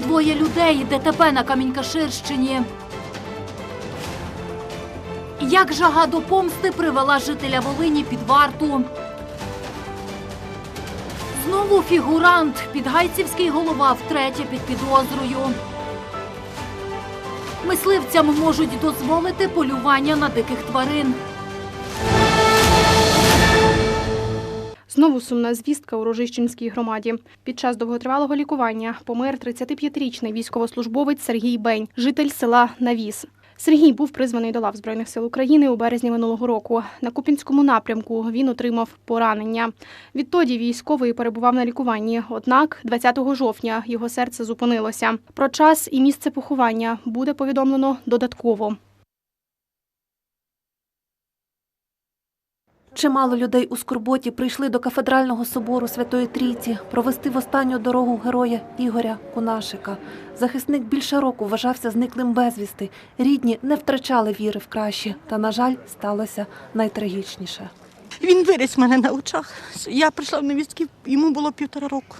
двоє людей. ДТП на Камінькаширщині. Як жага до помсти привела жителя Волині під варту. Знову фігурант. Підгайцівський голова втретє під підозрою. Мисливцям можуть дозволити полювання на диких тварин. Знову сумна звістка у Рожищенській громаді. Під час довготривалого лікування помер 35-річний військовослужбовець Сергій Бень, житель села Навіс. Сергій був призваний до лав Збройних сил України у березні минулого року. На Купінському напрямку він отримав поранення. Відтоді військовий перебував на лікуванні. Однак 20 жовтня його серце зупинилося. Про час і місце поховання буде повідомлено додатково. Чимало людей у Скорботі прийшли до кафедрального собору Святої Трійці провести в останню дорогу героя Ігоря Кунашика. Захисник більше року вважався зниклим безвісти. Рідні не втрачали віри в краще, та, на жаль, сталося найтрагічніше. Він виріс мене на очах. Я прийшла в невістки, йому було півтора року.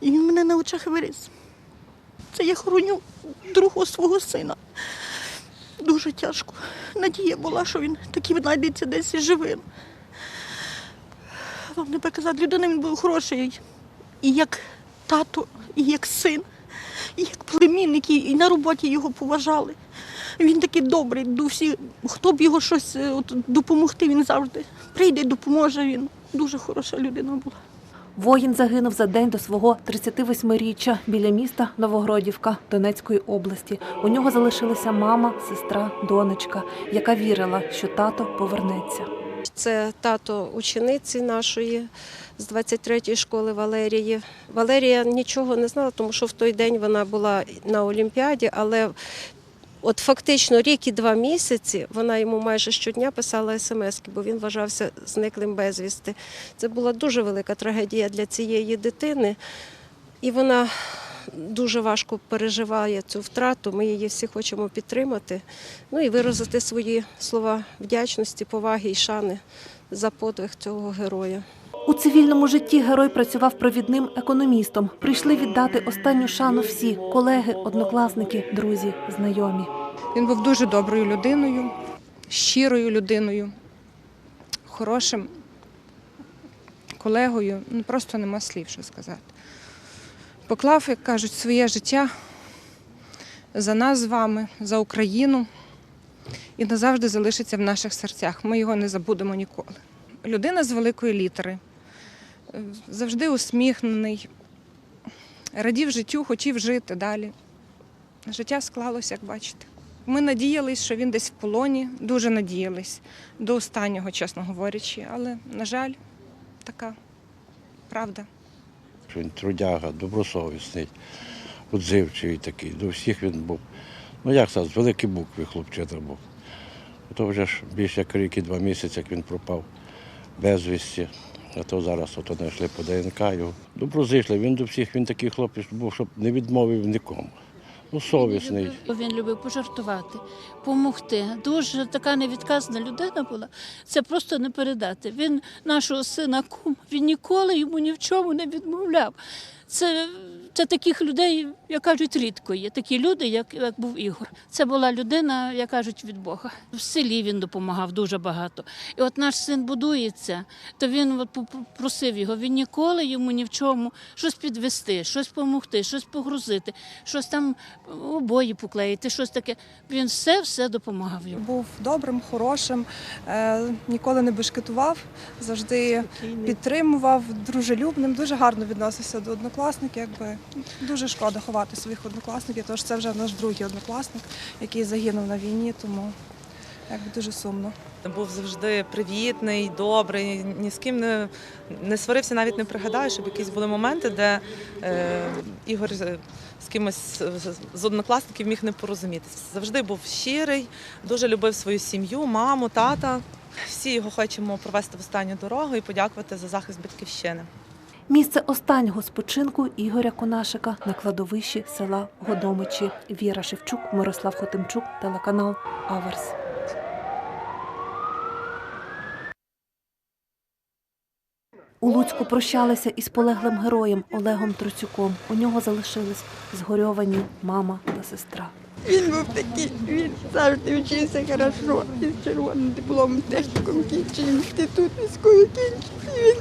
І він мене на очах виріс. Це я хороню другого свого сина. Дуже тяжко. Надія була, що він таки знайдеться десь живим. Вам не показати, людина він був хороший. І як тато, і як син, і як племінник, і- і на роботі його поважали. Він такий добрий до всіх. Хто б його щось е, от, допомогти, він завжди прийде, допоможе він. Дуже хороша людина була. Воїн загинув за день до свого 38-річчя біля міста Новогродівка Донецької області. У нього залишилися мама, сестра, донечка, яка вірила, що тато повернеться. Це тато учениці нашої з 23-ї школи Валерії. Валерія нічого не знала, тому що в той день вона була на Олімпіаді, але от фактично рік і два місяці вона йому майже щодня писала смски, бо він вважався зниклим безвісти. Це була дуже велика трагедія для цієї дитини, і вона дуже важко переживає цю втрату. Ми її всі хочемо підтримати. Ну і виразити свої слова вдячності, поваги і шани за подвиг цього героя. У цивільному житті герой працював провідним економістом. Прийшли віддати останню шану всі колеги, однокласники, друзі, знайомі. Він був дуже доброю людиною, щирою людиною, хорошим колегою. Ну просто нема слів, що сказати. Поклав, як кажуть, своє життя за нас з вами, за Україну і назавжди залишиться в наших серцях. Ми його не забудемо ніколи. Людина з великої літери, завжди усміхнений, радів життю, хотів жити далі. Життя склалося, як бачите. Ми надіялись, що він десь в полоні, дуже надіялись до останнього, чесно говорячи. Але, на жаль, така правда. він трудяга, добросовісний, отзивчивий такий. До всіх він був. Ну як це, з великі букви хлопчина був. То вже ж більше як рік і два місяці, як він пропав безвісті. А то зараз ото знайшли по ДНК його. Доброзичливий, він до всіх, він такий хлопець був, щоб не відмовив нікому. Ну, совісний. Він любив пожартувати, допомогти. Дуже така невідказна людина була. Це просто не передати. Він нашого сина кум, він ніколи йому ні в чому не відмовляв. Це, це таких людей, як кажуть, рідко є. Такі люди, як, як був Ігор. Це була людина, як кажуть, від Бога. В селі він допомагав дуже багато. І от наш син будується, то він от просив його, він ніколи йому ні в чому щось підвести, щось допомогти, щось погрузити, щось там обої поклеїти, щось таке. Він все все допомагав йому. Був добрим, хорошим, е, ніколи не бешкетував, завжди підтримував, дружелюбним, дуже гарно відносився до однокласників. Якби дуже шкода ховати своїх однокласників, тому що це вже наш другий однокласник, який загинув на війні, тому якби дуже сумно. Був завжди привітний, добрий, ні з ким не, не сварився, навіть не пригадаю, щоб якісь були моменти, де е, Ігор з кимось з однокласників міг не порозумітися. Завжди був щирий, дуже любив свою сім'ю, маму, тата. Всі його хочемо провести в останню дорогу і подякувати за захист батьківщини. Місце останнього спочинку Ігоря Конашика на кладовищі села Годомичі. Віра Шевчук, Мирослав Хотимчук, телеканал Аверс. У Луцьку прощалися із полеглим героєм Олегом Троцюком. У нього залишились згорьовані мама та сестра. Він був такий, він завжди вчився хорошо. Із червоним дипломом технікум кінчив, інститут військовий кінчив. Він,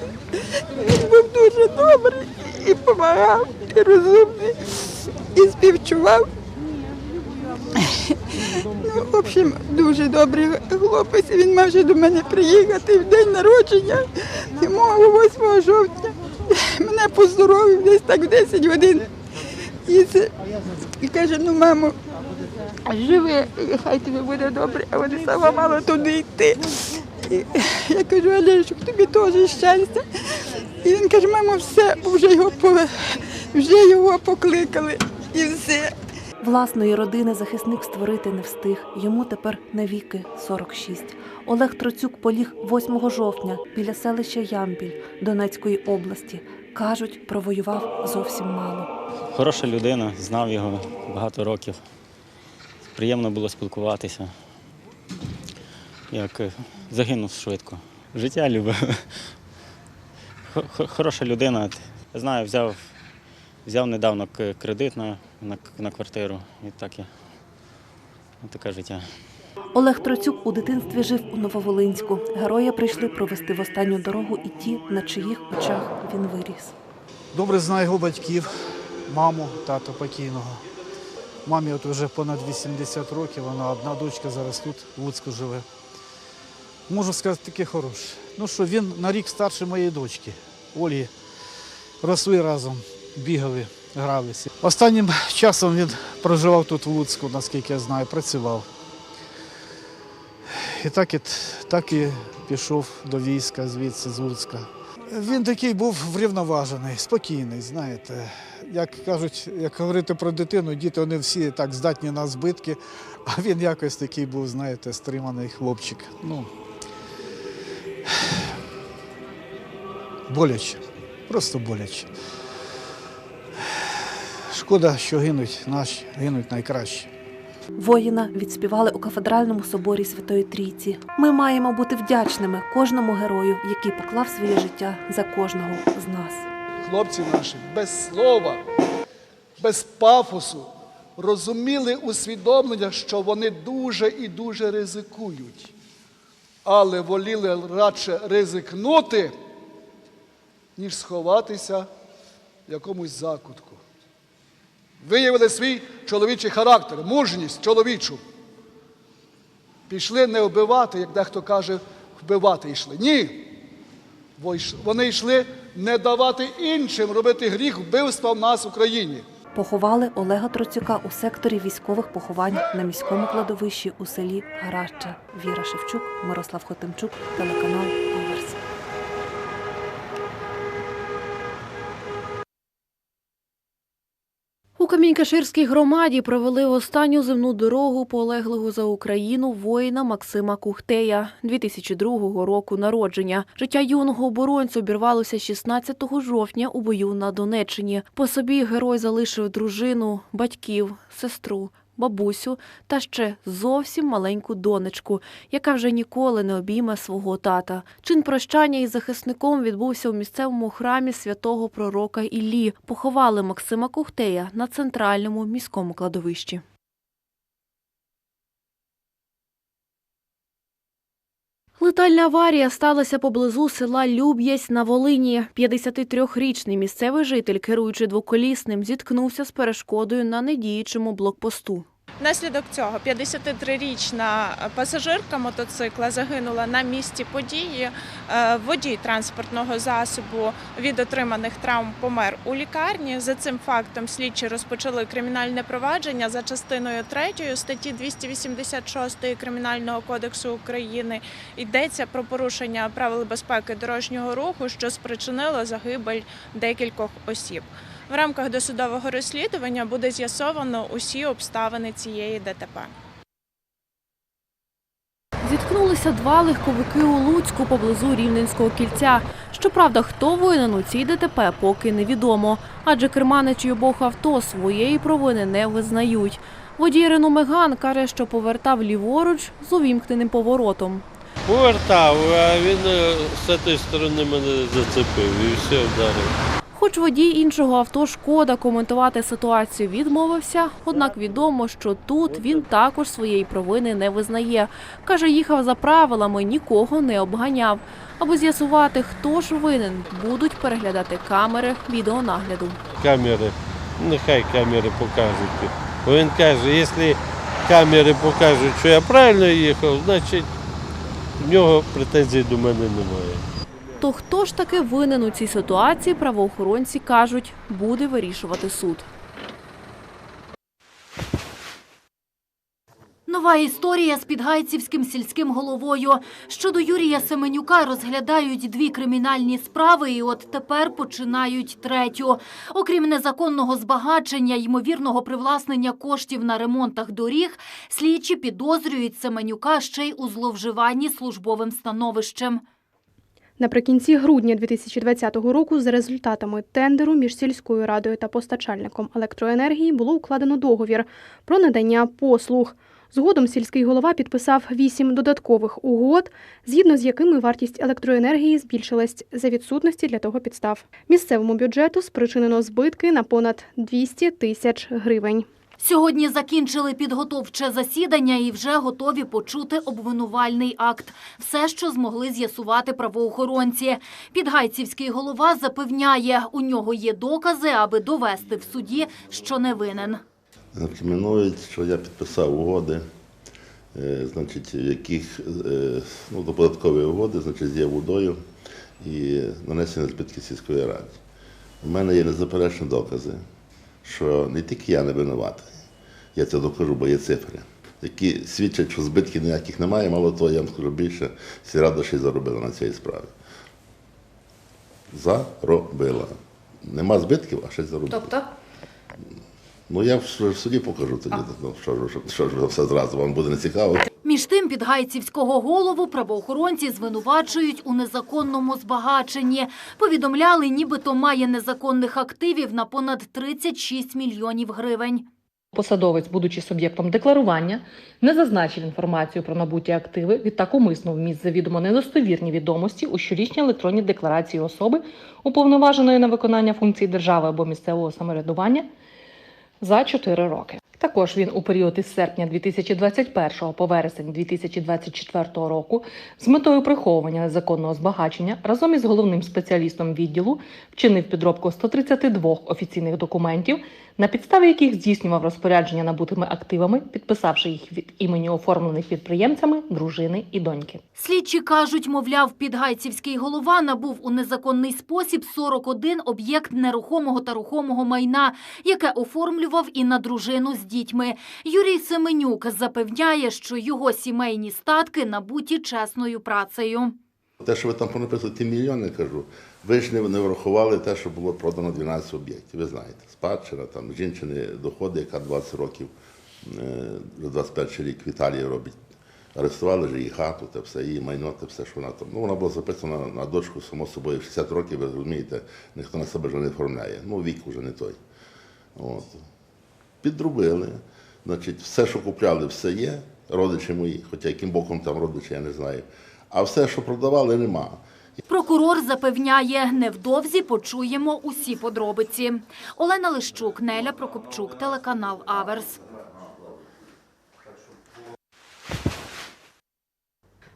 він був дуже добрий і допомагав, і розумний, і співчував. Ну, в общем, дуже добрий хлопець. Він мав до мене приїхати в день народження, мого 8 жовтня. Мене поздоровив десь так в 10 годин. І, це, і каже, ну мамо, живи, і хай тобі буде добре, а вони сама мала туди йти. І я кажу, Олежик, тобі теж щастя. І він каже, мамо, все, вже його, вже його покликали і все. Власної родини захисник створити не встиг. Йому тепер навіки 46. Олег Троцюк поліг 8 жовтня біля селища Ямпіль Донецької області. Кажуть, провоював зовсім мало. Хороша людина, знав його багато років. Приємно було спілкуватися. Як е, загинув швидко. Життя любив. Хо- хо- Хороша людина. Я знаю, взяв, взяв недавно кредит на, на, на квартиру. І так я. Таке життя. Олег Троцюк у дитинстві жив у Нововолинську. Героя прийшли провести в останню дорогу і ті, на чиїх очах він виріс. Добре знаю його батьків, маму, тата покійного. Мамі от вже понад 80 років, вона одна дочка зараз тут, в Луцьку живе. Можу сказати, таке хороше. Ну що, він на рік старше моєї дочки, Олі. Росли разом, бігали, гралися. Останнім часом він проживав тут в Луцьку, наскільки я знаю, працював. І так і, так і пішов до війська звідси, з Луцька. Він такий був врівноважений, спокійний, знаєте. Як кажуть, як говорити про дитину, діти вони всі так здатні на збитки, а він якось такий був, знаєте, стриманий хлопчик. Ну, боляче, просто боляче. Шкода, що гинуть наші, гинуть найкращі. Воїна відспівали у кафедральному соборі Святої Трійці. Ми маємо бути вдячними кожному герою, який поклав своє життя за кожного з нас. Хлопці наші без слова, без пафосу розуміли усвідомлення, що вони дуже і дуже ризикують, але воліли радше ризикнути, ніж сховатися в якомусь закутку. Виявили свій чоловічий характер, мужність чоловічу. Пішли не вбивати, як дехто каже, вбивати йшли. Ні. Вони йшли не давати іншим робити гріх вбивства в нас в Україні. Поховали Олега Троцюка у секторі військових поховань на міському кладовищі у селі Гараща. Віра Шевчук, Мирослав Хотимчук, телеканал Камінькаширській громаді провели останню земну дорогу полеглого за Україну воїна Максима Кухтея 2002 року народження. Життя юного оборонця обірвалося 16 жовтня у бою на Донеччині. По собі герой залишив дружину, батьків, сестру. Бабусю та ще зовсім маленьку донечку, яка вже ніколи не обійме свого тата. Чин прощання із захисником відбувся у місцевому храмі святого пророка Іллі. Поховали Максима Кухтея на центральному міському кладовищі. Летальна аварія сталася поблизу села Люб'язь на Волині. 53-річний місцевий житель, керуючи двоколісним, зіткнувся з перешкодою на недіючому блокпосту. Внаслідок цього 53-річна пасажирка мотоцикла загинула на місці події. Е, Водій транспортного засобу від отриманих травм помер у лікарні. За цим фактом слідчі розпочали кримінальне провадження за частиною 3 статті 286 Кримінального кодексу України. Йдеться про порушення правил безпеки дорожнього руху, що спричинило загибель декількох осіб. В рамках досудового розслідування буде з'ясовано усі обставини цієї ДТП. Зіткнулися два легковики у Луцьку поблизу Рівненського кільця. Щоправда, хто винен у цій ДТП, поки невідомо, адже керманичі обох авто своєї провини не визнають. Водій Рену Меган каже, що повертав ліворуч з увімкненим поворотом. Повертав, а він е, з цієї сторони мене зацепив і все вдарив. Хоч водій іншого авто шкода коментувати ситуацію відмовився, однак відомо, що тут він також своєї провини не визнає. Каже, їхав за правилами, нікого не обганяв. Аби з'ясувати, хто ж винен, будуть переглядати камери відеонагляду. Камери, нехай камери покажуть. Він каже, якщо камери покажуть, що я правильно їхав, значить в нього претензій до мене немає. То хто ж таки винен у цій ситуації, правоохоронці кажуть, буде вирішувати суд. Нова історія з підгайцівським сільським головою. Щодо Юрія Семенюка розглядають дві кримінальні справи, і от тепер починають третю. Окрім незаконного збагачення, ймовірного привласнення коштів на ремонтах доріг, слідчі підозрюють Семенюка ще й у зловживанні службовим становищем. Наприкінці грудня 2020 року за результатами тендеру між сільською радою та постачальником електроенергії було укладено договір про надання послуг. Згодом сільський голова підписав вісім додаткових угод, згідно з якими вартість електроенергії збільшилась за відсутності для того підстав. Місцевому бюджету спричинено збитки на понад 200 тисяч гривень. Сьогодні закінчили підготовче засідання і вже готові почути обвинувальний акт. Все, що змогли з'ясувати правоохоронці. Підгайцівський голова запевняє, у нього є докази, аби довести в суді, що не винен. Інкримінують, що я підписав угоди, е, значить, яких е, ну, до податкової угоди, значить, з водою і нанесення збитків сільської ради. У мене є незаперечні докази, що не тільки я не винуватий, я це докажу, бо є цифри, які свідчать, що збитків ніяких немає, мало того, я вам скажу більше, сільрада ще й заробила на цій справі. Заробила. Нема збитків, а й заробила. Тобто? Ну я в суді покажу тоді, ну, що, що, що ж все зразу вам буде не цікаво. Між тим, підгайцівського голову правоохоронці звинувачують у незаконному збагаченні. Повідомляли, нібито має незаконних активів на понад 36 мільйонів гривень. Посадовець, будучи суб'єктом декларування, не зазначив інформацію про набуті активи, відтак умисно вміст завідомо недостовірні відомості у щорічній електронній декларації особи, уповноваженої на виконання функцій держави або місцевого самоврядування за 4 роки. Також він у період із серпня 2021 по вересень 2024 року з метою приховування незаконного збагачення разом із головним спеціалістом відділу вчинив підробку 132 офіційних документів, на підставі яких здійснював розпорядження набутими активами, підписавши їх від імені оформлених підприємцями, дружини і доньки. Слідчі кажуть, мовляв, підгайцівський голова набув у незаконний спосіб 41 об'єкт нерухомого та рухомого майна, яке оформлював і на дружину з дітьми. Юрій Семенюк запевняє, що його сімейні статки набуті чесною працею. Те, що ви там понаписали, ті мільйони, кажу, ви ж не, врахували те, що було продано 12 об'єктів. Ви знаєте, спадщина, там жінчини доходи, яка 20 років, е, вже 21 рік в Італії робить. Арестували ж її хату, те все, її майно, те все, що вона там. Ну, вона була записана на дочку, само собою, 60 років, ви розумієте, ніхто на себе вже не оформляє. Ну, вік вже не той. От. Підробили. Значить, все, що купляли, все є, родичі мої, хоча яким боком там родичі, я не знаю. А все, що продавали, нема. Прокурор запевняє, невдовзі почуємо усі подробиці. Олена Лищук, Неля Прокопчук, телеканал Аверс.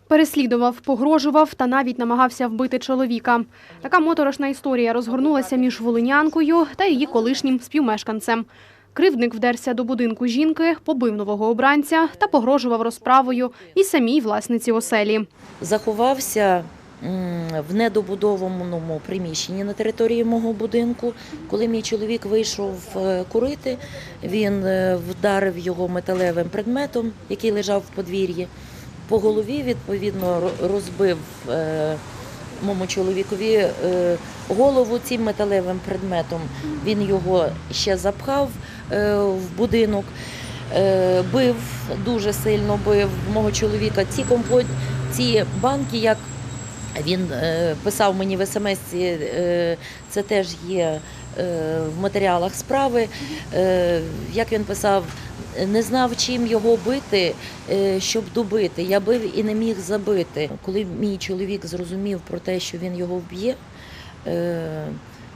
Переслідував, погрожував та навіть намагався вбити чоловіка. Така моторошна історія розгорнулася між волинянкою та її колишнім співмешканцем. Кривдник вдерся до будинку жінки, побив нового обранця та погрожував розправою і самій власниці оселі. заховався в недобудованому приміщенні на території мого будинку. Коли мій чоловік вийшов е, курити, він е, вдарив його металевим предметом, який лежав в подвір'ї. По голові, відповідно, розбив е, моєму чоловікові голову цим металевим предметом. Він його ще запхав в будинок, бив, дуже сильно бив мого чоловіка. Ці компот, ці банки, як Він е, писав мені в смс, е, це теж є е, в матеріалах справи. Як він писав, не знав, чим його бити, щоб добити. Я бив і не міг забити. Коли мій чоловік зрозумів про те, що він його вб'є,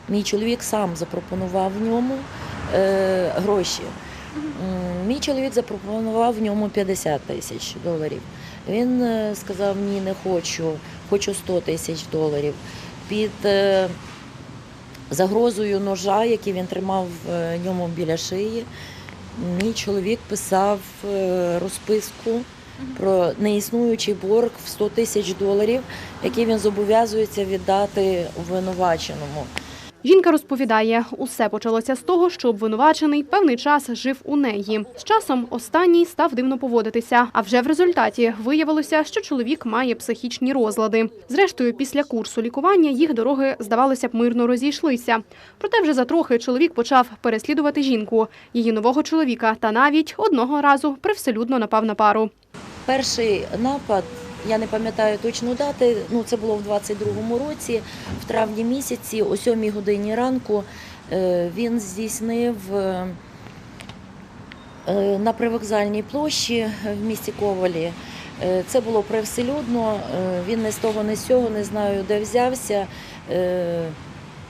мій чоловік сам запропонував в ньому гроші. Мій чоловік запропонував в ньому 50 тисяч доларів. Він е, сказав: ні, не хочу, хочу 100 тисяч доларів. Під е, загрозою ножа, який він тримав в ньому біля шиї, мій чоловік писав е, розписку про неіснуючий борг в 100 тисяч доларів, який він зобов'язується віддати обвинуваченому. Жінка розповідає, усе почалося з того, що обвинувачений певний час жив у неї. З часом останній став дивно поводитися. А вже в результаті виявилося, що чоловік має психічні розлади. Зрештою, після курсу лікування їх дороги, здавалося б, мирно розійшлися. Проте вже затрохи чоловік почав переслідувати жінку, її нового чоловіка, та навіть одного разу привселюдно напав на пару. Перший напад, я не пам'ятаю точну дати, ну це було в 22-му році, в травні місяці, о 7 годині ранку, е, він здійснив е, е, на привокзальній площі в місті Ковалі. Це було привселюдно, він не з того, не з цього, не знаю, де взявся.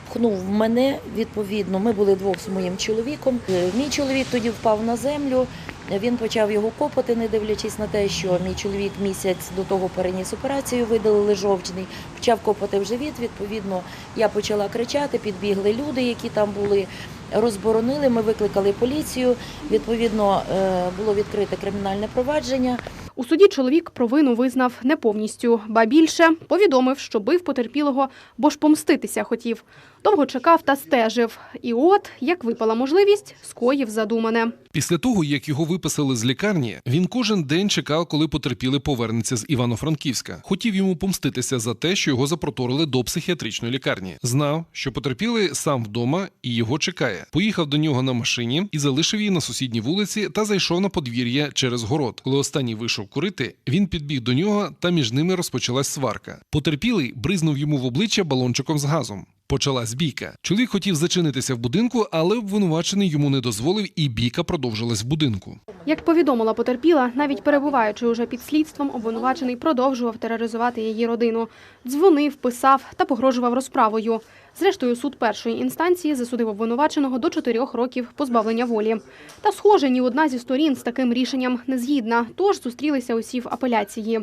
Пхнув мене відповідно. Ми були двох з моїм чоловіком. Мій чоловік тоді впав на землю. Він почав його копати, не дивлячись на те, що мій чоловік місяць до того переніс операцію, видалили жовчний, почав копати в живіт. Відповідно, я почала кричати, підбігли люди, які там були, розборонили. Ми викликали поліцію. Відповідно, е, було відкрите кримінальне провадження. У суді чоловік провину визнав не повністю, ба більше повідомив, що бив потерпілого, бо ж помститися хотів. Довго чекав та стежив. І от, як випала можливість, скоїв задумане. Після того, як його виписали з лікарні, він кожен день чекав, коли потерпілий повернеться з Івано-Франківська. Хотів йому помститися за те, що його запроторили до психіатричної лікарні. Знав, що потерпілий сам вдома і його чекає. Поїхав до нього на машині і залишив її на сусідній вулиці та зайшов на подвір'я через город. Коли останній вийшов курити, він підбіг до нього, та між ними розпочалась сварка. Потерпілий бризнув йому в обличчя балончиком з газом. Почалась бійка. Чоловік хотів зачинитися в будинку, але обвинувачений йому не дозволив, і бійка продовжилась в будинку. Як повідомила потерпіла, навіть перебуваючи уже під слідством, обвинувачений продовжував тероризувати її родину. Дзвонив, писав та погрожував розправою. Зрештою, суд першої інстанції засудив обвинуваченого до чотирьох років позбавлення волі. Та, схоже, ні одна зі сторін з таким рішенням не згідна, тож зустрілися усі в апеляції.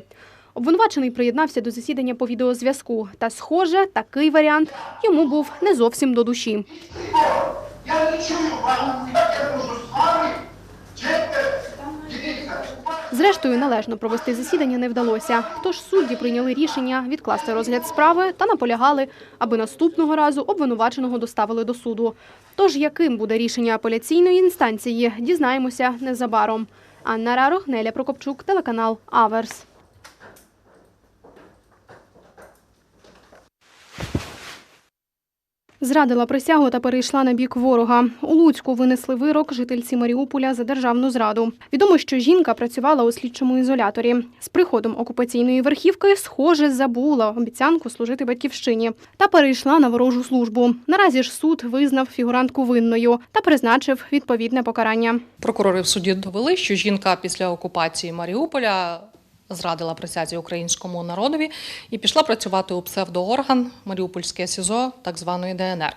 Обвинувачений приєднався до засідання по відеозв'язку. Та, схоже, такий варіант йому був не зовсім до душі. Я не чую я можу з вами. Зрештою, належно провести засідання не вдалося. Тож судді прийняли рішення відкласти розгляд справи та наполягали, аби наступного разу обвинуваченого доставили до суду. Тож, яким буде рішення апеляційної інстанції, дізнаємося незабаром. Анна Рарох, Неля Прокопчук, телеканал Аверс. Зрадила присягу та перейшла на бік ворога. У Луцьку винесли вирок жительці Маріуполя за державну зраду. Відомо, що жінка працювала у слідчому ізоляторі. З приходом окупаційної верхівки, схоже, забула обіцянку служити батьківщині та перейшла на ворожу службу. Наразі ж суд визнав фігурантку винною та призначив відповідне покарання. Прокурори в суді довели, що жінка після окупації Маріуполя зрадила присязі українському народові і пішла працювати у псевдоорган Маріупольське СІЗО так званої ДНР.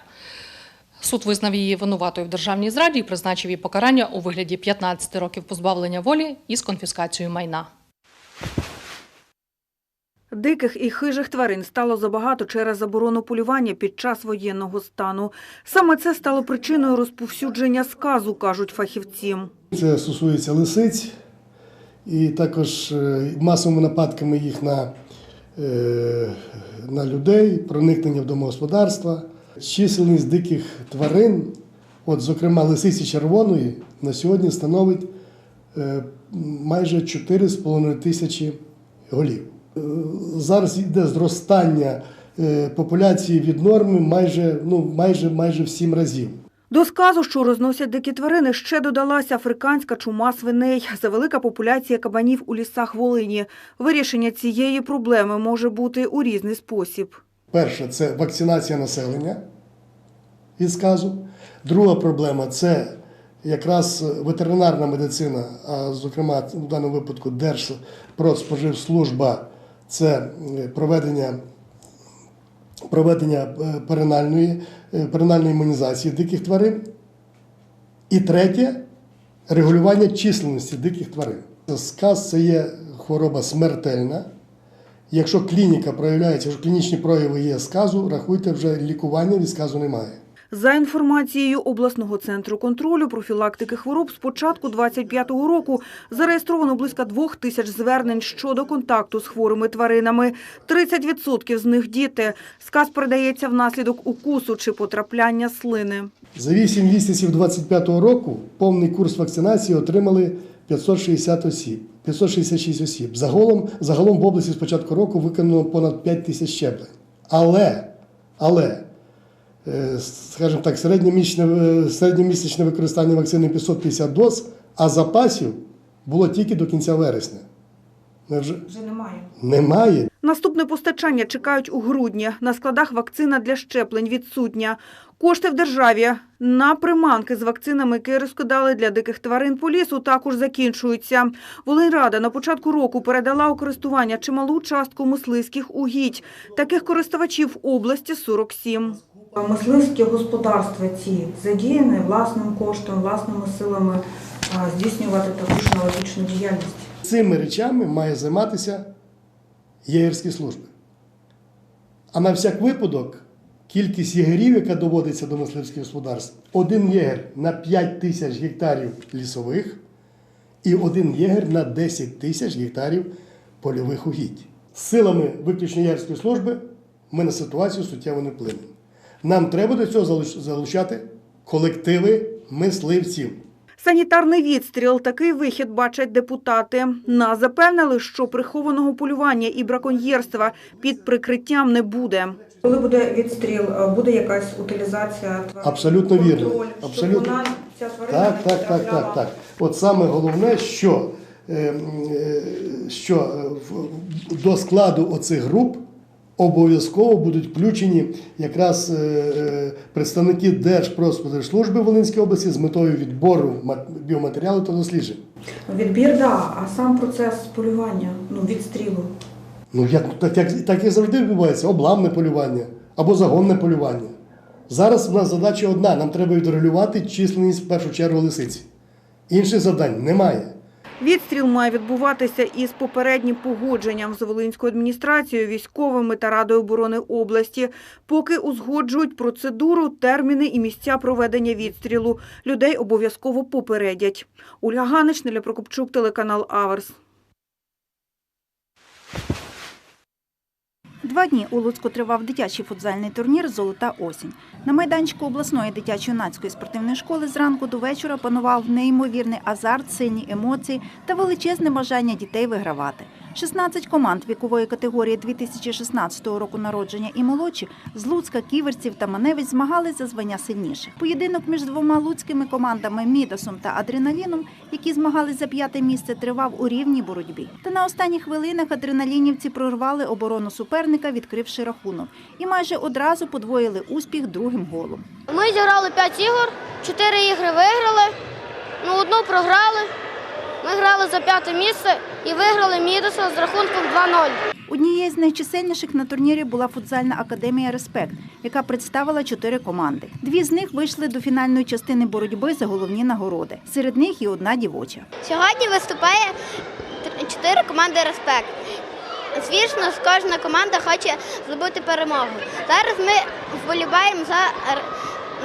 Суд визнав її винуватою в державній зраді і призначив їй покарання у вигляді 15 років позбавлення волі із конфіскацією майна. Диких і хижих тварин стало забагато через заборону полювання під час воєнного стану. Саме це стало причиною розповсюдження сказу, кажуть фахівці. Це стосується лисиць і також е, масовими нападками їх на, е, на людей, проникнення в домогосподарства. Чисельність диких тварин, от, зокрема лисиці червоної, на сьогодні становить е, майже 4,5 тисячі голів. Зараз йде зростання популяції від норми майже, ну, майже, майже в 7 разів. До сказу, що розносять дикі тварини, ще додалася африканська чума свиней, завелика популяція кабанів у лісах Волині. Вирішення цієї проблеми може бути у різний спосіб. Перше це вакцинація населення від сказу. Друга проблема це якраз ветеринарна медицина, а зокрема в даному випадку Держпродспоживслужба це е, проведення, проведення е, перинальної, перинальної імунізації диких тварин. І третє регулювання численності диких тварин. Сказ це є хвороба смертельна. Якщо клініка проявляється, якщо клінічні прояви є сказу, рахуйте, вже лікування від сказу немає. За інформацією обласного центру контролю профілактики хвороб, з початку 25-го року зареєстровано близько двох тисяч звернень щодо контакту з хворими тваринами. 30% з них діти. Сказ передається внаслідок укусу чи потрапляння слини. За 8 місяців 25-го року повний курс вакцинації отримали 560 осіб, 566 осіб. Загалом, загалом в області з початку року виконано понад 5 тисяч щеплень. Але, але, скажімо так, середньомісячне, е, середньомісячне використання вакцини 550 доз, а запасів було тільки до кінця вересня. Вже Вже немає. немає. Наступне постачання чекають у грудні. На складах вакцина для щеплень відсутня. Кошти в державі на приманки з вакцинами, які розкидали для диких тварин по лісу, також закінчуються. Волиньрада на початку року передала у користування чималу частку мисливських угідь. Таких користувачів в області 47. Мисливські господарства ці задіяні власним коштом, власними силами здійснювати таку ж аналогічну діяльність. Цими речами має займатися єгерські служби. А на всяк випадок, кількість єгерів, яка доводиться до мисливських господарств, один єгер на 5 тисяч гектарів лісових і один єгер на 10 тисяч гектарів польових угідь. Силами виключно єгерської служби ми на ситуацію суттєво не вплинемо. Нам треба до цього залуч- залучати колективи мисливців. Санітарний відстріл – такий вихід бачать депутати. Нас запевнили, що прихованого полювання і браконьєрства під прикриттям не буде. Коли буде відстріл, буде якась утилізація тварин? Абсолютно вірно. Контроль, Абсолютно. Щоб вона, ця тварина Так, не так, так, так, так. От саме головне, що, е, е, що е, в- до складу оцих груп обов'язково будуть включені якраз е, е, представники Держпродспоживслужби Волинської області з метою відбору біоматеріалу та досліджень. Відбір, да, а сам процес полювання, ну, відстрілу. Ну, як, так, як, так і завжди відбувається, обламне полювання або загонне полювання. Зараз в нас задача одна: нам треба відрегулювати численність в першу чергу лисиці. Інших завдань немає. Відстріл має відбуватися із попереднім погодженням з Волинською адміністрацією, військовими та Радою оборони області. Поки узгоджують процедуру, терміни і місця проведення відстрілу. Людей обов'язково попередять. Ольга Ганич, Неля Прокопчук, телеканал Аверс. Два дні у Луцьку тривав дитячий футзальний турнір Золота осінь. На майданчику обласної дитячо-юнацької спортивної школи зранку до вечора панував неймовірний азарт, сильні емоції та величезне бажання дітей вигравати. 16 команд вікової категорії 2016 року народження і молодші з Луцька, Ківерців та Маневець змагались за звання сильніших. Поєдинок між двома луцькими командами Мідасом та Адреналіном, які змагались за п'яте місце, тривав у рівній боротьбі. Та на останніх хвилинах адреналінівці прорвали оборону суперника, відкривши рахунок, і майже одразу подвоїли успіх другим голом. Ми зіграли 5 ігор, 4 ігри виграли, ну одну програли. Ми грали за п'яте місце і виграли Мідоса з рахунком 2-0. Однією з найчисельніших на турнірі була футзальна академія Респект, яка представила чотири команди. Дві з них вийшли до фінальної частини боротьби за головні нагороди. Серед них і одна дівоча. Сьогодні виступає 4 команди Респект. Звісно, кожна команда хоче здобути перемогу. Зараз ми вболіваємо за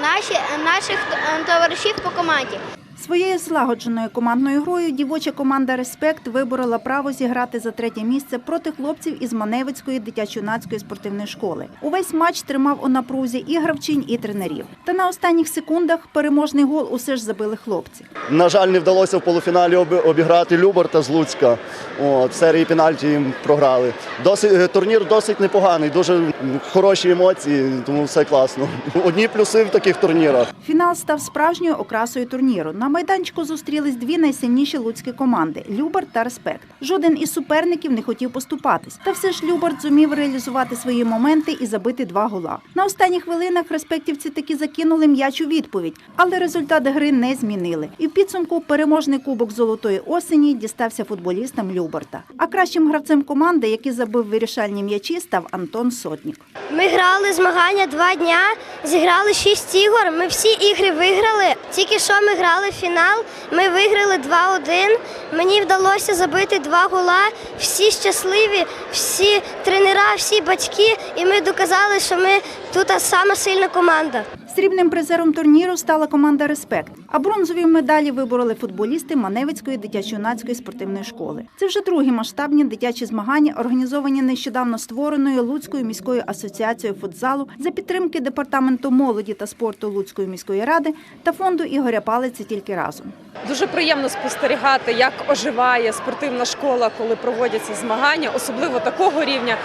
наші, наших товаришів по команді. Своєю злагодженою командною грою дівоча команда Респект виборола право зіграти за третє місце проти хлопців із Маневицької дитячо-юнацької спортивної школи. Увесь матч тримав у напрузі і гравчинь, і тренерів. Та на останніх секундах переможний гол усе ж забили хлопці. На жаль, не вдалося в полуфіналі обіграти Люборта з Луцька. От, в серії пенальті їм програли. Досить, е, турнір досить непоганий, дуже хороші емоції, тому все класно. Одні плюси в таких турнірах. Фінал став справжньою окрасою турніру. Майданчику зустрілись дві найсильніші луцькі команди Любарт та Респект. Жоден із суперників не хотів поступатись. Та все ж Любарт зумів реалізувати свої моменти і забити два гола. На останніх хвилинах респектівці таки закинули м'яч у відповідь, але результат гри не змінили. І в підсумку переможний кубок золотої осені дістався футболістам Любарта. А кращим гравцем команди, який забив вирішальні м'ячі, став Антон Сотнік. Ми грали змагання два дня, зіграли шість ігор. Ми всі ігри виграли. Тільки що ми грали фінал. Ми виграли 2-1. Мені вдалося забити два гола. Всі щасливі, всі тренера, всі батьки. І ми доказали, що ми тут сама сильна команда. Срібним призером турніру стала команда Респект, а бронзові медалі вибороли футболісти Маневицької дитячо-юнацької спортивної школи. Це вже другі масштабні дитячі змагання, організовані нещодавно створеною Луцькою міською асоціацією футзалу за підтримки департаменту молоді та спорту Луцької міської ради та фонду Ігоря Палиці тільки разом. Дуже приємно спостерігати, як оживає спортивна школа, коли проводяться змагання, особливо такого рівня.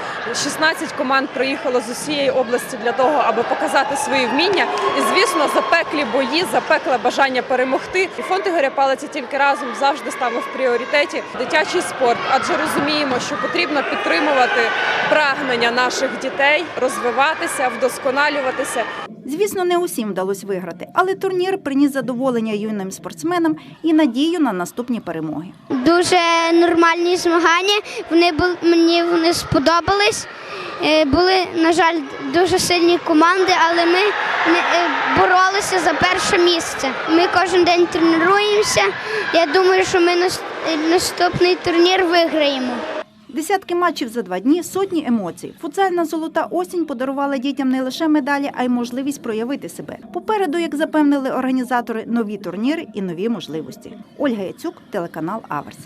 16 команд приїхало з усієї області для того, аби показати свої вміння. І звісно, запеклі бої, запекле бажання перемогти. І фонд Ігоря Палиці тільки разом завжди ставив в пріоритеті дитячий спорт, адже розуміємо, що потрібно підтримувати прагнення наших дітей, розвиватися, вдосконалюватися. Звісно, не усім вдалося виграти, але турнір приніс задоволення юним спортсменам і надію на наступні перемоги. Дуже нормальні змагання. Вони бу- мені вони сподобались. Е, Були, на жаль, дуже сильні команди, але ми е, боролися за перше місце. Ми кожен день тренуємося. Я думаю, що ми е, наступний турнір виграємо. Десятки матчів за два дні, сотні емоцій. Футзальна золота осінь подарувала дітям не лише медалі, а й можливість проявити себе. Попереду, як запевнили організатори, нові турніри і нові можливості. Ольга Яцюк, телеканал Аверс.